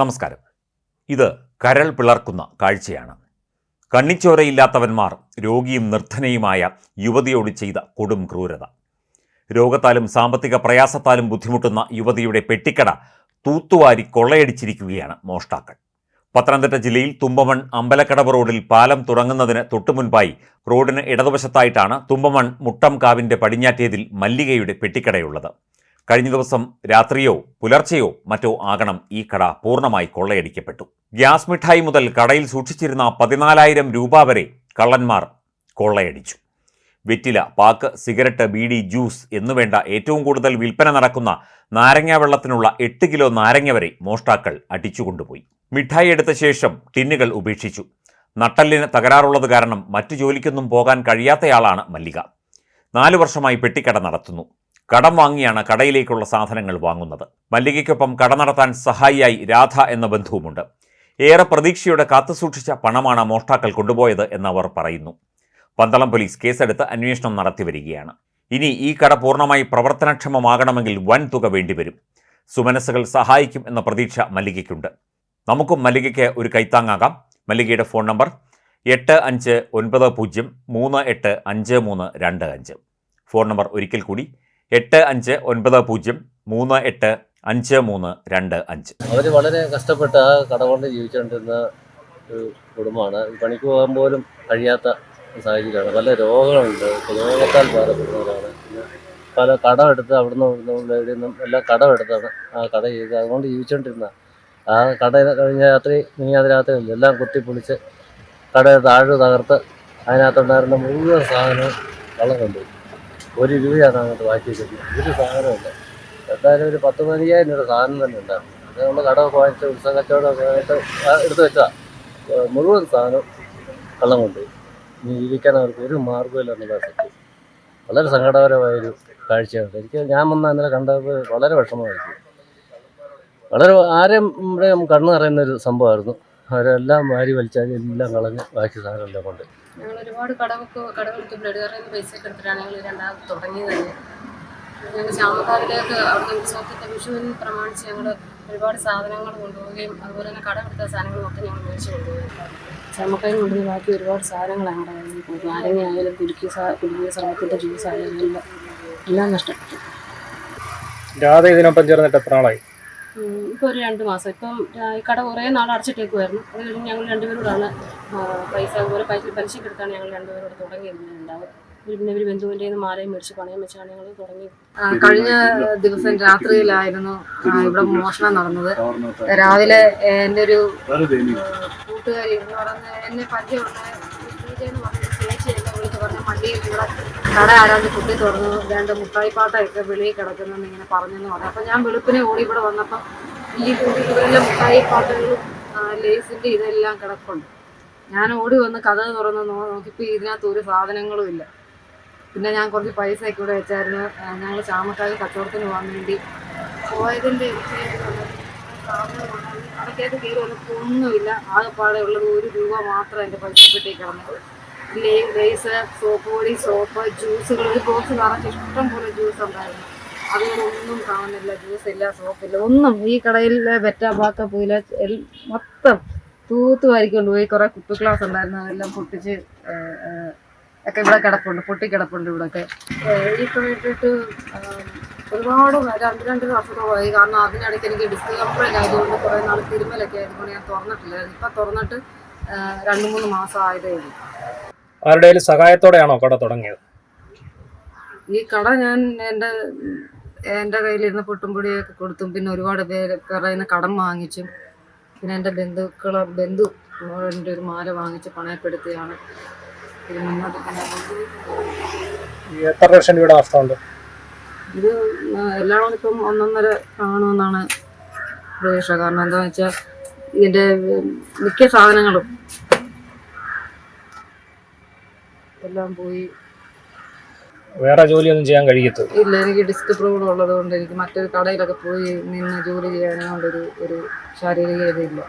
നമസ്കാരം. ഇത് കരൾ പിളർക്കുന്ന കാഴ്ചയാണ്. കണ്ണിച്ചോരയില്ലാത്തവന്മാർ രോഗിയും നിർദ്ധനയുമായ യുവതിയോട് ചെയ്ത കൊടും ക്രൂരത. രോഗത്താലും സാമ്പത്തിക പ്രയാസത്താലും ബുദ്ധിമുട്ടുന്ന യുവതിയുടെ പെട്ടിക്കട തൂത്തുവാരി കൊള്ളയടിച്ചിരിക്കുകയാണ് മോഷ്ടാക്കൾ. പത്തനംതിട്ട ജില്ലയിൽ തുമ്പമൺ അമ്പലക്കടവ് റോഡിൽ പാലം തുടങ്ങുന്നതിന് തൊട്ടുമുൻപായി റോഡിന് ഇടതുവശത്തായിട്ടാണ് തുമ്പമൺ മുട്ടംകാവിന്റെ പടിഞ്ഞാറ്റേതിൽ മല്ലികയുടെ പെട്ടിക്കടയുള്ളത്. കഴിഞ്ഞ ദിവസം രാത്രിയോ പുലർച്ചെയോ മറ്റോ ആകണം ഈ കട പൂർണമായി കൊള്ളയടിക്കപ്പെട്ടു. ഗ്യാസ് മിഠായി മുതൽ കടയിൽ സൂക്ഷിച്ചിരുന്ന പതിനാലായിരം രൂപ വരെ കള്ളന്മാർ കൊള്ളയടിച്ചു. വെറ്റില പാക്ക് സിഗരറ്റ് ബീഡി ജ്യൂസ് എന്നുവേണ്ട ഏറ്റവും കൂടുതൽ വിൽപ്പന നടക്കുന്ന നാരങ്ങ വെള്ളത്തിനുള്ള എട്ട് കിലോ നാരങ്ങ വരെ മോഷ്ടാക്കൾ അടിച്ചുകൊണ്ടുപോയി. മിഠായി എടുത്ത ശേഷം ടിന്നുകൾ ഉപേക്ഷിച്ചു. നട്ടലിന് തകരാറുള്ളത് കാരണം മറ്റു ജോലിക്കൊന്നും പോകാൻ കഴിയാത്തയാളാണ് മല്ലിക. നാലു വർഷമായി പെട്ടിക്കട നടത്തുന്നു. കടം വാങ്ങിയാണ് കടയിലേക്കുള്ള സാധനങ്ങൾ വാങ്ങുന്നത്. മല്ലികയ്ക്കൊപ്പം കട നടത്താൻ സഹായിയായി രാധ എന്ന ബന്ധുവുമുണ്ട്. ഏറെ പ്രതീക്ഷയോടെ കാത്തുസൂക്ഷിച്ച പണമാണ് മോഷ്ടാക്കൾ കൊണ്ടുപോയത് എന്നവർ പറയുന്നു. പന്തളം പോലീസ് കേസെടുത്ത് അന്വേഷണം നടത്തി വരികയാണ്. ഇനി ഈ കട പൂർണമായി പ്രവർത്തനക്ഷമമാകണമെങ്കിൽ വൻ തുക വേണ്ടിവരും. സുമനസ്സുകൾ സഹായിക്കും എന്ന പ്രതീക്ഷ മല്ലികയ്ക്കുണ്ട്. നമുക്കും മല്ലികയ്ക്ക് ഒരു കൈത്താങ്ങാകാം. മല്ലികയുടെ ഫോൺ നമ്പർ എട്ട് അഞ്ച് ഒൻപത് പൂജ്യം മൂന്ന് എട്ട് അഞ്ച് മൂന്ന് രണ്ട് അഞ്ച്. ഫോൺ നമ്പർ ഒരിക്കൽ കൂടി എട്ട് അഞ്ച് ഒൻപത് പൂജ്യം മൂന്ന് എട്ട് അഞ്ച് മൂന്ന് രണ്ട് അഞ്ച്. അവർ വളരെ കഷ്ടപ്പെട്ട് ആ കട കൊണ്ട് ജീവിച്ചുകൊണ്ടിരുന്ന ഒരു കുടുംബമാണ്. പണിക്ക് പോകാൻ പോലും കഴിയാത്ത സാഹചര്യമാണ്. പല രോഗങ്ങളുണ്ട്. രോഗത്താൽ ബാധപ്പെടുന്നവരാണ്. പിന്നെ പല കടമെടുത്ത് അവിടുന്ന് ഇവിടുന്ന് ഇവിടെ നിന്നും എല്ലാം കടമെടുത്താണ് ആ കട ചെയ്ത് അതുകൊണ്ട് ജീവിച്ചുകൊണ്ടിരുന്ന ആ കട കഴിഞ്ഞ രാത്രി മിനിയാതെ രാത്രി എല്ലാം കുത്തിപ്പൊളിച്ച് കട താഴ് തകർത്ത് അതിനകത്തുണ്ടായിരുന്ന മുഴുവൻ സാധനവും കള്ളം കൊണ്ടുപോയി. ഒരു രൂപയാണ് അങ്ങോട്ട് ബാക്കി വെച്ചിരിക്കുന്നത്. ഒരു സാധനമില്ല എന്തായാലും ഒരു പത്ത് പതിനയ്യായിരം രൂപ സാധനം തന്നെ ഉണ്ടാകും അത് നമ്മൾ കടമൊക്കെ വാങ്ങിച്ച് ഉത്സവ കച്ചവടമൊക്കെ ആയിട്ട് എടുത്തു എടുത്ത് വെച്ചാ മുഴുവൻ സാധനം കള്ളം കൊണ്ടുപോയി ഇനി ജീവിക്കാൻ അവർക്ക് ഒരു മാർഗമില്ല എന്നുള്ള സത്യം. വളരെ സങ്കടകരമായൊരു കാഴ്ചയാണ്. എനിക്ക് ഞാൻ വന്ന ഇന്നലെ കണ്ടത് വളരെ വിഷമമായിരിക്കും. വളരെ ആരെയും ഇവിടെ കണ്ണു നിറയുന്ന ഒരു സംഭവമായിരുന്നു. അവരെല്ലാം വാരി വലിച്ചാൽ എല്ലാം കളഞ്ഞ് ബാക്കി സാധനമെല്ലാം കൊണ്ട്. ഞങ്ങൾ ഒരുപാട് കടമൊക്കെ കടമെടുത്ത് ബ്ലഡ് പൈസ ഒക്കെ എടുത്തിട്ടാണ് ഞങ്ങൾ രണ്ടാമത് തുടങ്ങിയത് തന്നെ. ഞങ്ങൾ ശ്യാമക്കാവിലേക്ക് അവിടുത്തെ ഉത്സവത്തിന്റെ വിഷുവിന് പ്രമാണിച്ച് ഞങ്ങൾ ഒരുപാട് സാധനങ്ങൾ കൊണ്ടുപോവുകയും അതുപോലെ തന്നെ കടമെടുത്ത സാധനങ്ങൾ മൊത്തം ഞങ്ങൾ മേടിച്ച് കൊണ്ടുപോയി ശ്യാമക്കാവിൽ കൊണ്ടുവന്ന് ബാക്കി ഒരുപാട് സാധനങ്ങൾ ഞങ്ങളുടെ കയ്യിൽ പോകും ആരെങ്കിലും കുടുക്കിയ സാ സർവത്തിന്റെ ജ്യൂസ് ആയാലും എല്ലാം എല്ലാം നഷ്ടപ്പെട്ടു. രാധ ഇതിനൊപ്പം ചേർന്നിട്ട് എത്ര നാളായി? ഇപ്പോൾ ഒരു രണ്ട് മാസം. ഇപ്പം ഈ കട കുറേ നാൾ അടച്ചിട്ടേക്കുമായിരുന്നു അത് കഴിഞ്ഞ് ഞങ്ങൾ രണ്ടുപേരോടാണ് പൈസ അതുപോലെ പൈസ പലിശയ്ക്ക് എടുത്താണ് ഞങ്ങൾ രണ്ടുപേരോട് തുടങ്ങിയിരുന്നുണ്ടാവും ഉണ്ടാവും പിന്നെ ഒരു ബന്ധുവിന്റെ മാലയും മേടിച്ച് പണയം വെച്ചാണ് ഞങ്ങൾ തുടങ്ങി. കഴിഞ്ഞ ദിവസം രാത്രിയിലായിരുന്നു ഇവിടെ മോഷണം നടന്നത്. രാവിലെ എന്റെ ഒരു കൂട്ടുകാരി എന്ന് പറഞ്ഞ എന്നെ പരിചയമുള്ള വണ്ടിയിൽ ഇവിടെ കട ആരാണ്ട് കുട്ടി തുറന്നു രണ്ട് മുട്ടായിപ്പാട്ടൊക്കെ വെളിയിൽ കിടക്കുന്നെന്ന് ഇങ്ങനെ പറഞ്ഞെന്ന് പറഞ്ഞു. അപ്പം ഞാൻ വെളുപ്പിനെ ഓടി ഇവിടെ വന്നപ്പോൾ ഈ കുട്ടികളിലെ മുട്ടായിപ്പാട്ടുകളും ലേസിന്റെ ഇതെല്ലാം കിടപ്പുണ്ട്. ഞാൻ ഓടി വന്ന് കഥ തുറന്ന് നോക്കിപ്പോ ഇതിനകത്ത് ഒരു സാധനങ്ങളും ഇല്ല. പിന്നെ ഞാൻ കുറച്ച് പൈസ ഒക്കെ ഇവിടെ വെച്ചായിരുന്നു. ഞങ്ങൾ ചാമക്കാട് കച്ചവടത്തിന് പോകാൻ വേണ്ടി പോയതിന്റെ കടക്കകത്ത് കയറി വന്നപ്പോൾ ഒന്നുമില്ല. ആകെപ്പാടെ ഉള്ളത് ഒരു രൂപ മാത്രം എന്റെ പൈസ കിട്ടി കിടന്നത് ലേ ലേസ് സോപ്പ് പൊടി സോപ്പ് ജ്യൂസുകൾ ഒരു ബോക്സ് നിറച്ച് ഇഷ്ടം പോലെ ജ്യൂസ് ഉണ്ടായിരുന്നു. അതുകൊണ്ടൊന്നും കാണുന്നില്ല ജ്യൂസ് ഇല്ല സോപ്പില്ല ഒന്നും ഈ കടയിൽ വെറ്റ പാക്ക പൂല എൽ- മൊത്തം തൂത്തുവാരിക്കൊണ്ട് പോയി കുറേ കുപ്പി ഗ്ലാസ് ഉണ്ടായിരുന്നു. അതെല്ലാം പൊട്ടിച്ച് ഒക്കെ ഇവിടെ കിടപ്പുണ്ട് പൊട്ടി കിടപ്പുണ്ട് ഇവിടെയൊക്കെ ഈ കഴിഞ്ഞിട്ട് ഒരുപാട് രണ്ട് രണ്ട് വർഷത്തോളമായി കാരണം അതിനിടയ്ക്ക് എനിക്ക് ഡിസ്ക് ആയതുകൊണ്ട് കുറേ നാൾ തിരുമലൊക്കെ ആയതുകൊണ്ട് ഞാൻ തുറന്നിട്ടില്ലായിരുന്നു. ഇപ്പം തുറന്നിട്ട് രണ്ട് മൂന്ന് മാസം ആയതേ ഉള്ളൂ. ആരുടെയും സഹായത്തോടെയാണോ കട തുടങ്ങിയത്? ഈ കട ഞാൻ എന്റെ എന്റെ കയ്യിലിരുന്ന് പൊട്ടുംപൊടിയൊക്കെ കൊടുത്തും പിന്നെ ഒരുപാട് പേര് പേരുടെ കടം വാങ്ങിച്ചും പിന്നെ എന്റെ ബന്ധുക്കളെ ബന്ധു എന്റെ ഒരു മാല വാങ്ങിച്ച് പണയപ്പെടുത്തിയാണ് ഇത് മുന്നോട്ട് എത്ര ലക്ഷം രൂപയുടെ നഷ്ടമുണ്ട് ഇത് എല്ലാവരും ഇപ്പം ഒന്നൊന്നര കാണുമെന്നാണ് പ്രതീക്ഷ. കാരണം എന്താണെന്ന് വെച്ചാൽ ഇതിന്റെ മിക്ക സാധനങ്ങളും എല്ലാം പോയി. വേറെ ജോലിയൊന്നും ചെയ്യാൻ കഴിയത്തില്ല ഇല്ല എനിക്ക് ഡിസ്ക് പ്രോബ്ലം ഉള്ളത് കൊണ്ട് എനിക്ക് മറ്റൊരു കടയിലൊക്കെ പോയി നിന്ന് ജോലി ചെയ്യാനുള്ളൊരു ഒരു ഒരു ശാരീരിക ഇതില്ല